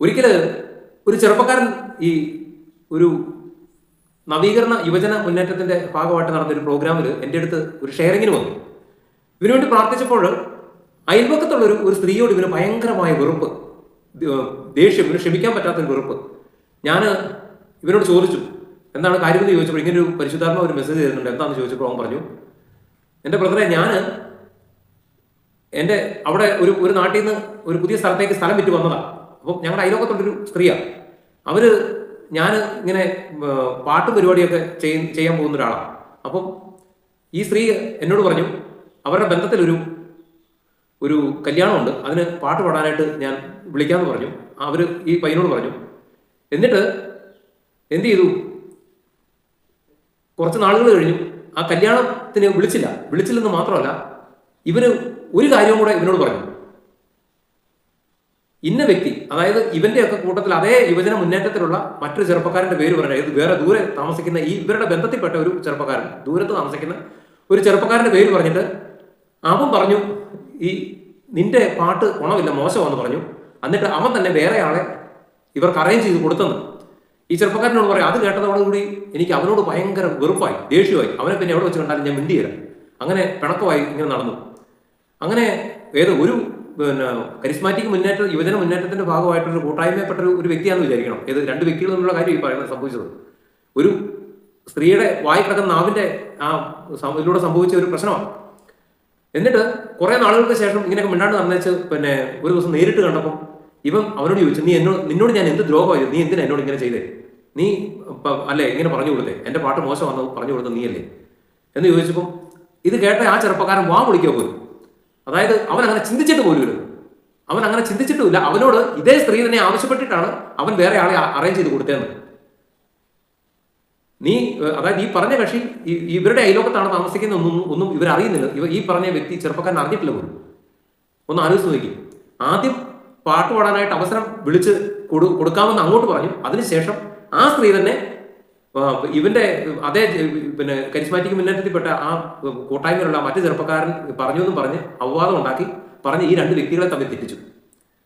ഒരിക്കൽ ഒരു ചെറുപ്പക്കാരൻ ഈ ഒരു നവീകരണ യുവജന മുന്നേറ്റത്തിന്റെ ഭാഗമായിട്ട് നടന്ന ഒരു പ്രോഗ്രാമിൽ എന്റെ അടുത്ത് ഒരു ഷെയറിങ്ങിന് വന്നു. ഇവന് വേണ്ടി പ്രാർത്ഥിച്ചപ്പോൾ അയൽപക്കത്തുള്ള ഒരു സ്ത്രീയോട് ഇവന് ഭയങ്കരമായ വെറുപ്പ് ദേഷ്യം ഇവന് ക്ഷമിക്കാൻ പറ്റാത്തൊരു വെറുപ്പ്. ഞാൻ ഇവനോട് ചോദിച്ചു എന്താണ് കാര്യം? എന്ന് ചോദിച്ചപ്പോൾ ഇങ്ങനെ ഒരു പരിശുദ്ധാത്മ ഒരു മെസ്സേജ് തരുന്നുണ്ട്. എന്താണെന്ന് ചോദിച്ചപ്പോൾ അവൻ പറഞ്ഞു എന്റെ ബ്രദറെ ഞാൻ എന്റെ അവിടെ ഒരു ഒരു നാട്ടിൽ നിന്ന് ഒരു പുതിയ സ്ഥലത്തേക്ക് സ്ഥലം വിറ്റ് വന്നതാണ് അപ്പം ഞങ്ങളുടെ അയലോക്കത്തുള്ളൊരു സ്ത്രീയാണ് അവർ ഞാൻ ഇങ്ങനെ പാട്ട് പരിപാടിയൊക്കെ ചെയ്യ ചെയ്യാൻ പോകുന്ന ഒരാളാണ് അപ്പം ഈ സ്ത്രീ എന്നോട് പറഞ്ഞു അവരുടെ ബന്ധത്തിലൊരു ഒരു കല്യാണമുണ്ട്. അതിന് പാട്ട് പാടാനായിട്ട് ഞാൻ വിളിക്കാമെന്ന് പറഞ്ഞു. അവർ ഈ പയ്യനോട് പറഞ്ഞു എന്നിട്ട് എന്ത് ചെയ്തു കുറച്ച് നാളുകൾ കഴിഞ്ഞു. ആ കല്യാണത്തിന് വിളിച്ചില്ല. വിളിച്ചില്ലെന്ന് മാത്രമല്ല ഇവർ ഒരു കാര്യവും കൂടെ ഇവനോട് പറഞ്ഞു. ഇന്ന വ്യക്തി അതായത് ഇവന്റെ ഒക്കെ കൂട്ടത്തിൽ അതേ യുവജന മുന്നേറ്റത്തിലുള്ള മറ്റൊരു ചെറുപ്പക്കാരന്റെ പേര് പറഞ്ഞു ഇത് വേറെ ദൂരെ താമസിക്കുന്ന ഈ ഇവരുടെ ബന്ധത്തിൽപ്പെട്ട ഒരു ചെറുപ്പക്കാരൻ ദൂരത്ത് താമസിക്കുന്ന ഒരു ചെറുപ്പക്കാരന്റെ പേര് പറഞ്ഞിട്ട് അവൻ പറഞ്ഞു ഈ നിന്റെ പാട്ട് ഗുണമില്ല മോശമാണെന്ന് പറഞ്ഞു. എന്നിട്ട് അവൻ തന്നെ വേറെ ആളെ ഇവർക്ക് അറേഞ്ച് ചെയ്ത് കൊടുത്തെന്ന്. ഈ ചെറുപ്പക്കാരനോട് പറയാം അത് കേട്ടതോടുകൂടി എനിക്ക് അവനോട് ഭയങ്കര വെറുപ്പായി ദേഷ്യമായി. അവനെ പിന്നെ എവിടെ വെച്ച് കണ്ടാലും ഞാൻ മിണ്ടിയില്ല. അങ്ങനെ പിണക്കമായി ഇങ്ങനെ നടന്നു. അങ്ങനെ ഏത് ഒരു പിന്നെ കരിസ്മാറ്റിക് മുന്നേറ്റ യുവജന മുന്നേറ്റത്തിന്റെ ഭാഗമായിട്ടൊരു കൂട്ടായ്മയപ്പെട്ട ഒരു വ്യക്തിയാണെന്ന് വിചാരിക്കണം. ഏത് രണ്ട് വ്യക്തികൾ തമ്മിലുള്ള കാര്യം ഈ പറയുന്നത് സംഭവിച്ചത്. ഒരു സ്ത്രീയുടെ വായി കിടക്കുന്ന നാവിന്റെ ആ ഇതിലൂടെ സംഭവിച്ച ഒരു പ്രശ്നമാണ്. എന്നിട്ട് കുറെ നാളുകൾക്ക് ശേഷം ഇങ്ങനെയൊക്കെ മിണ്ടാണ്ട് നടന്നേച്ച് പിന്നെ ഒരു ദിവസം നേരിട്ട് കണ്ടപ്പോൾ ഇവൻ അവനോട് ചോദിച്ചു നീ എന്നോട് നിന്നോട് ഞാൻ എന്ത് ദ്രോഹമായി നീ എന്തിനാ എന്നോട് ഇങ്ങനെ ചെയ്തേ? നീ അല്ലേ ഇങ്ങനെ പറഞ്ഞു കൊടുത്തേ? എന്റെ പാട്ട് മോശമാണെന്ന് പറഞ്ഞു കൊടുത്തത് നീയല്ലേ? എന്ന് ചോദിച്ചപ്പോൾ ഇത് കേട്ട ആ ചെറുപ്പക്കാരൻ വാ വിളിക്കുക പോലും അതായത് അവൻ അങ്ങനെ ചിന്തിച്ചിട്ട് പോലുമില്ല. അവൻ അങ്ങനെ ചിന്തിച്ചിട്ടുമില്ല. അവനോട് ഇതേ സ്ത്രീ തന്നെ ആവശ്യപ്പെട്ടിട്ടാണ് അവൻ വേറെ ആളെ അറേഞ്ച് ചെയ്ത് കൊടുത്തതെന്ന്. നീ അതായത് ഈ പറഞ്ഞ കക്ഷി ഇവരുടെ അയലോകത്താണ് താമസിക്കുന്ന ഒന്നും ഒന്നും ഇവർ അറിയുന്നില്ല. ഇവ ഈ പറഞ്ഞ വ്യക്തി ചെറുപ്പക്കാരൻ അറിഞ്ഞിട്ടില്ല പോലും. ഒന്ന് ആലോചിച്ച് നോക്കി. ആദ്യം പാട്ട് പാടാനായിട്ട് അവസരം വിളിച്ച് കൊടു കൊടുക്കാമെന്ന് അങ്ങോട്ട് പറഞ്ഞു. അതിനുശേഷം ആ സ്ത്രീ തന്നെ ഇവന്റെ അതേ പിന്നെ കരിസ്മാറ്റിക് മുന്നേറ്റത്തിൽപ്പെട്ട ആ കൂട്ടായ്മയിലുള്ള മറ്റു ചെറുപ്പക്കാരൻ പറഞ്ഞു എന്നും പറഞ്ഞ് അവവാദം ഉണ്ടാക്കി പറഞ്ഞ് ഈ രണ്ട് വ്യക്തികളെ തമ്മിൽ തെറ്റിച്ചു.